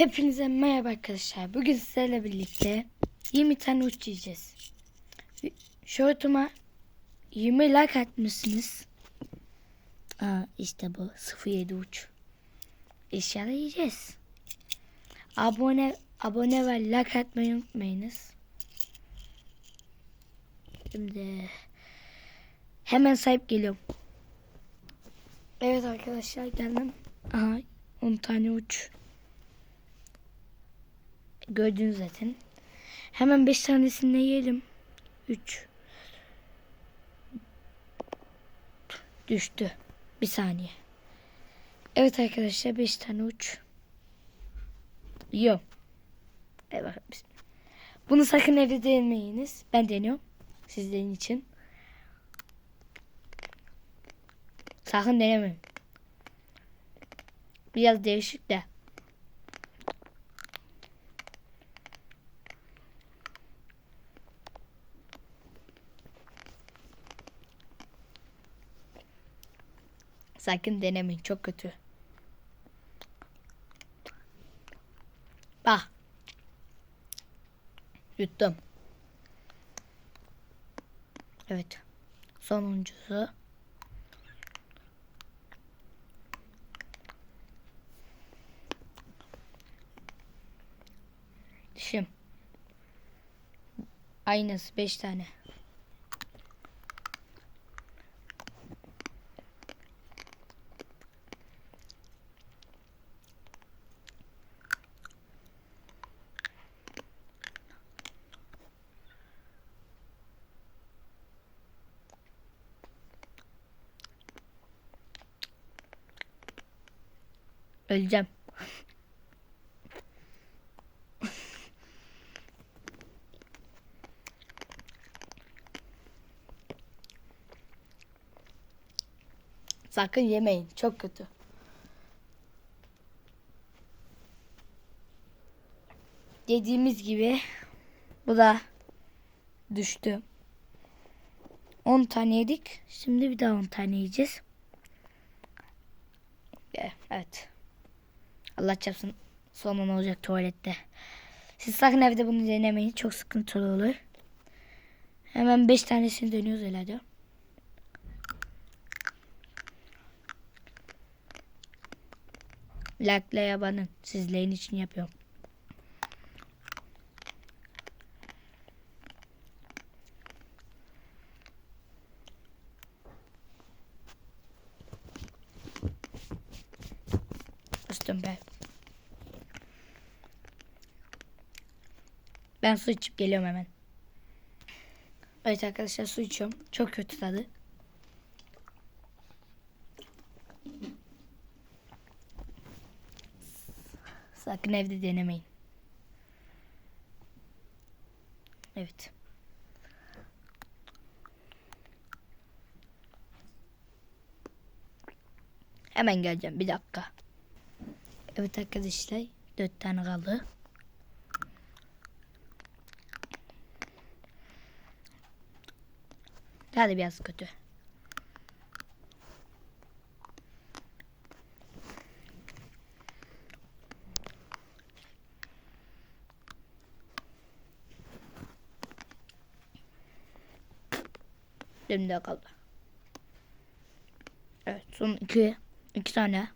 Hepinize merhaba arkadaşlar. Bugün sizlerle birlikte 20 tane uç yiyeceğiz. Şortuma 20 like atmışsınız. Aa işte bu 07 uç. İnşallah yiyeceğiz. Abone abone ve like atmayı unutmayınız. Şimdi hemen sahip geliyorum. Evet arkadaşlar geldim. Aha 10 tane uç. Gördünüz zaten. Hemen 5 tanesini yiyelim. 3 Düştü. Bir saniye. Evet arkadaşlar 5 tane uç. Yiyorum. Evet. Bunu sakın evde denemeyiniz. Ben deniyorum. Sizlerin için. Sakın denemeyin. Biraz değişik de. Sakın denemeyin. Çok kötü. Bak. Yuttum. Evet. Sonuncusu. Dişim. Aynısı 5 tane. Öleceğim. Sakın yemeyin. Çok kötü. Dediğimiz gibi bu da düştü. 10 tane yedik. Şimdi bir daha 10 tane yiyeceğiz. Evet. Allah çarpsın ne olacak tuvalette. Siz sakın evde bunu denemeyin. Çok sıkıntılı olur. Hemen 5 tanesini dönüyoruz herhalde. Like'la yabanın. Sizlerin için yapıyorum. Üstüm be. Ben su içip geliyorum hemen. Evet arkadaşlar su içiyorum. Çok kötü tadı. Sakın evde denemeyin. Evet. Hemen geleceğim bir dakika. Evet arkadaşlar dört tane kaldı. Hadi biraz kötü. Elimde kaldı. Evet son iki, iki tane.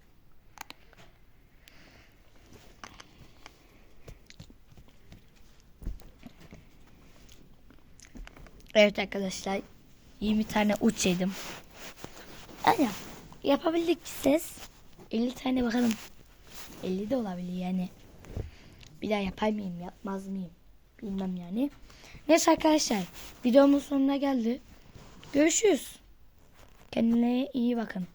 Evet arkadaşlar 20 tane uç yedim. Yani yapabildik ses 50 tane bakalım. 50 de olabilir yani. Bir daha yapar mıyım yapmaz mıyım bilmem yani. Neyse arkadaşlar videomun sonuna geldi. Görüşürüz. Kendine iyi bakın.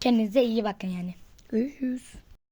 Kendinize iyi bakın yani. Görüşürüz.